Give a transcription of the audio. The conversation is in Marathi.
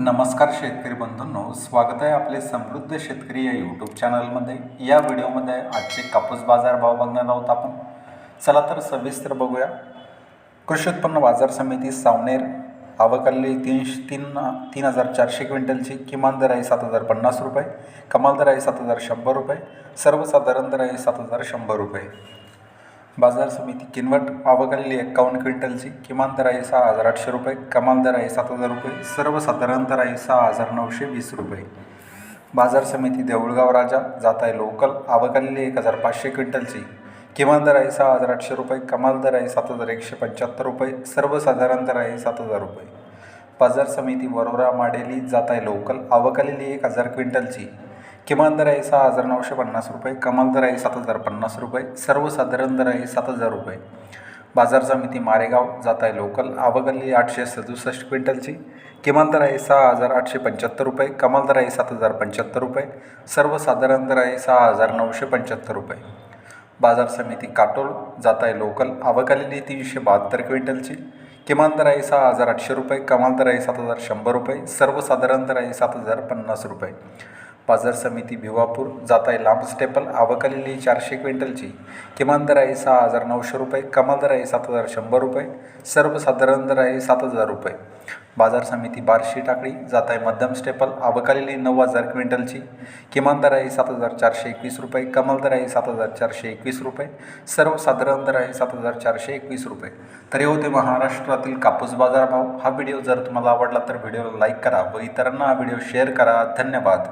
नमस्कार शेतकरी बंधूंनो स्वागत आहे आपले समृद्ध शेतकरी या यूट्यूब चॅनलमध्ये या व्हिडिओमध्ये आजचे कापूस बाजार भाव बघणार आहोत आपण. चला तर सविस्तर बघूया. कृषी उत्पन्न बाजार समिती सावनेर आवकल्ली तीनशे तीन तीन हजार चारशे क्विंटलची किमान दर आहे सात हजार पन्नास रुपये कमाल दर आहे सात हजार शंभर रुपये सर्वसाधारण दर आहे सात हजार शंभर रुपये. बाजार समिती किनवट आवकलेली एक्कावन्न क्विंटलची किमान दर आहे सहा हजार आठशे रुपये कमाल दर आहे सात हजार रुपये सर्वसाधारण दर आहे सहा हजार नऊशे वीस रुपये. बाजार समिती देऊळगाव राजा जात आहे लोकल आवकलेली एक हजार पाचशे क्विंटलची किमान दर आहे सहा हजार आठशे रुपये कमाल दर आहे सात हजार एकशे पंच्याहत्तर रुपये सर्वसाधारण दर आहे सात हजार रुपये. बाजार समिती वरोरा माडेली जात आहे लोकल आवकलेली एक हजार क्विंटलची किमान दर आहे सहा हजार नऊशे पन्नास रुपये कमाल दर आहे सात हजार पन्नास रुपये सर्वसाधारण दर आहे सात हजार रुपये. बाजार समिती मारेगाव जात आहे लोकल आवगल्ली आठशे सदुसष्ट क्विंटलची. किमान दर आहे सहा हजार आठशे पंच्याहत्तर रुपये कमाल दर आहे सात हजार पंच्याहत्तर रुपये सर्वसाधारण दर आहे सहा हजार नऊशे पंच्याहत्तर रुपये. बाजार समिती काटोल जात आहे लोकल आवकालेली तीनशे बहात्तर क्विंटलची. किमान दर आहे सहा हजार आठशे रुपये कमाल दर आहे सात हजार शंभर रुपये सर्वसाधारण दर आहे सात हजार पन्नास रुपये. बाजार समिती भिवापूर जात आहे लांब स्टेपल आवकलेली चारशे क्विंटलची. किमान दर आहे सहा हजार नऊशे रुपये कमाल दर आहे सात हजार शंभर रुपये सर्वसाधारण दर आहे सात हजार रुपये. बाजार समिती बार्शी टाकळी जात आहे मध्यम स्टेपल आवकालेली नऊ हजार क्विंटलची. किमान दर आहे सात हजार चारशे एकवीस रुपये कमाल दर आहे सात हजार चारशे एकवीस रुपये सर्वसाधारण दर आहे सात हजार चारशे एकवीस रुपये. तर हे होते महाराष्ट्रातील कापूस बाजार भाव हा व्हिडिओ जर तुम्हाला आवडला तर व्हिडिओला लाईक करा व इतरांना हा व्हिडिओ शेअर करा. धन्यवाद.